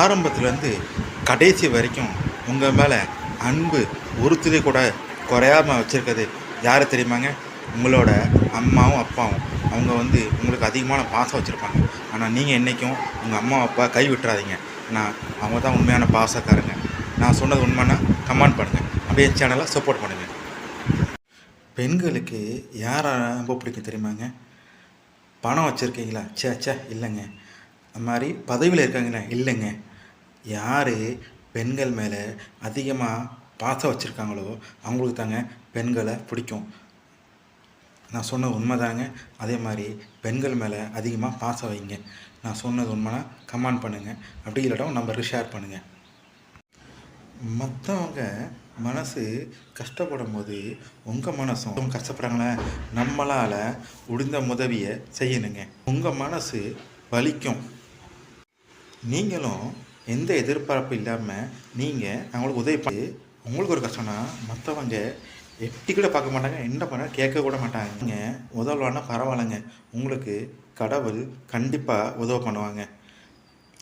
ஆரம்பத்துலேருந்து கடைசி வரைக்கும் உங்கள் மேலே அன்பு ஒரு துளி கூட குறையாம வச்சுருக்கிறது யார் தெரியுமாங்க? உங்களோட அம்மாவும் அப்பாவும். அவங்க வந்து உங்களுக்கு அதிகமான பாசம் வச்சுருப்பாங்க. ஆனால் நீங்கள் என்றைக்கும் உங்கள் அம்மா அப்பா கை விட்டுறாதீங்க நான் அவங்க தான் உண்மையான பாசக்காரங்க. நான் சொன்னது உண்மைன்னா கமெண்ட் பண்ணுங்கள் அப்படியே சேனலை சப்போர்ட் பண்ணுங்கள் பெண்களுக்கு யாரை ரொம்ப பிடிக்கும் தெரியுமாங்க? பணம் வச்சுருக்கீங்களா? ச்சே ச்சே இல்லைங்க. மாதிரி பதவியில் இருக்காங்களா இல்லைங்க. யார் பெண்கள் மேலே அதிகமாக பாசம் வச்சுருக்காங்களோ அவங்களுக்கு தாங்க பெண்களை பிடிக்கும். நான் சொன்னது உண்மை தாங்க அதே மாதிரி பெண்கள் மேலே அதிகமாக பாசம் வைங்க. நான் சொன்னது உண்மைனா கமெண்ட் பண்ணுங்கள் அப்படி இல்லாட்டா நம்பருக்கு ஷேர் பண்ணுங்கள் மற்றவங்க மனசு கஷ்டப்படும் போது உங்கள் மனசும் கஷ்டப்படுறாங்களே நம்மளால் முடிந்த உதவியை செய்யணுங்க. உங்கள் மனசு வலிக்கும். நீங்களும் எந்த எதிர்பார்ப்பு இல்லாமல் நீங்கள் அவங்களுக்கு உதவி பண்ணி உங்களுக்கு ஒரு கஷ்டம்னா மற்றவங்க எப்படி கூட பார்க்க மாட்டாங்க என்ன பண்ண கேட்க கூட மாட்டாங்க. நீங்கள் உதவலான்னா பரவாயில்லைங்க. உங்களுக்கு கடவுள் கண்டிப்பாக உதவி பண்ணுவாங்க.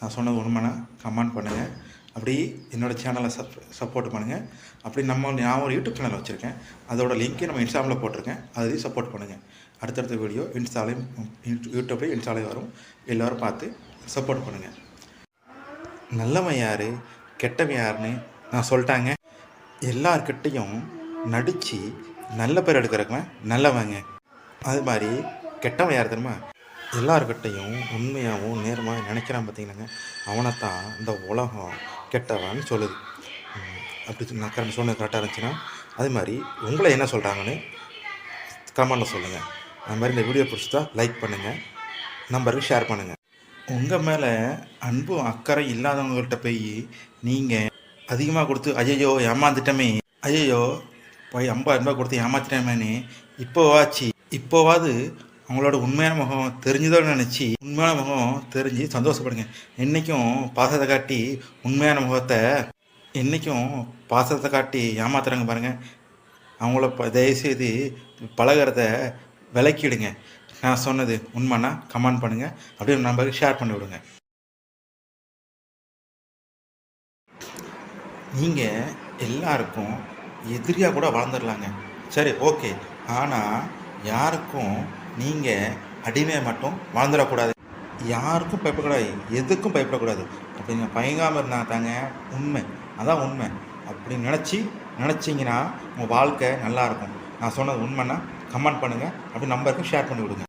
நான் சொன்னது உண்மைனா கமெண்ட் பண்ணுங்கள் அப்படி என்னோடய சேனலை சப் சப்போர்ட் பண்ணுங்கள் அப்படி நம்ம நான் ஒரு யூடியூப் சேனல் வச்சுருக்கேன். அதோட லிங்க்கை நம்ம இன்ஸ்டாவில் போட்டிருக்கேன். அதையும் சப்போர்ட் பண்ணுங்கள் அடுத்தடுத்த வீடியோ இன்ஸ்டாலையும் யூடியூப்லேயும் இன்ஸ்டாலையும் வரும். எல்லோரும் பார்த்து சப்போர்ட் பண்ணுங்கள் நல்லவன் யார்? கெட்டவன் யாருன்னு நான் சொல்லிட்டாங்க. எல்லார்கிட்டையும் நடித்து நல்ல பேர் எடுக்கிறவன் நல்லவங்க. அது மாதிரி கெட்டவன் யார் தெரியுமா? எல்லார்கிட்டையும் உண்மையாகவும் நேர்மையாக நினைக்கிறான் பார்த்திங்கனாங்க அவனை தான் இந்த உலகம் கெட்டவான்னு சொல்லுது. அப்படி நான் கரெக்ட் சொன்னது கரெக்டாக இருந்துச்சுன்னா? அது மாதிரி உங்களை என்ன சொல்கிறாங்கன்னு கமெண்டில் சொல்லுங்கள் அது மாதிரி இந்த வீடியோ பிடிச்சதா லைக் பண்ணுங்கள் நம்பருக்கு ஷேர் பண்ணுங்கள் உங்கள் மேலே அன்பும் அக்கறை இல்லாதவங்கள்ட்ட போய் நீங்கள் அதிகமாக கொடுத்து ஐயையோ ஏமாந்துட்டமே. ஐயையோ போய் ஐம்பது ரூபாய் கொடுத்து ஏமாத்திட்டமேன்னு இப்போவாச்சு. இப்போவாது அவங்களோட உண்மையான முகம் தெரிஞ்சதோன்னு நினச்சி உண்மையான முகம் தெரிஞ்சு சந்தோஷப்படுங்க. என்றைக்கும் பாசத்தை காட்டி உண்மையான முகத்தை என்றைக்கும் பாசத்தை காட்டி ஏமாத்துறாங்க பாருங்கள் அவங்கள ப தயவுசெய்து பழகிறத விளக்கிடுங்க நான் சொன்னது உண்மைனா கமெண்ட் பண்ணுங்கள் அப்படியே நம்பருக்கு ஷேர் பண்ணி விடுங்க. நீங்கள் எல்லாருக்கும் எதிரியாக கூட வளர்ந்துடலாங்க சரி ஓகே. ஆனால் யாருக்கும் நீங்கள் அடிமையை மட்டும் வளர்ந்துடக்கூடாது யாருக்கும் பயப்படக்கூடாது. எதுக்கும் பயப்படக்கூடாது. அப்படிங்க பயங்காமல் இருந்தாங்க தாங்க உண்மை. அதான் உண்மை. அப்படி நினச்சி நினச்சிங்கன்னா உங்கள் வாழ்க்கை நல்லாயிருக்கும் நான் சொன்னது உண்மைன்னா கமெண்ட் பண்ணுங்கள் அப்படி நம்பருக்கு ஷேர் பண்ணி விடுங்க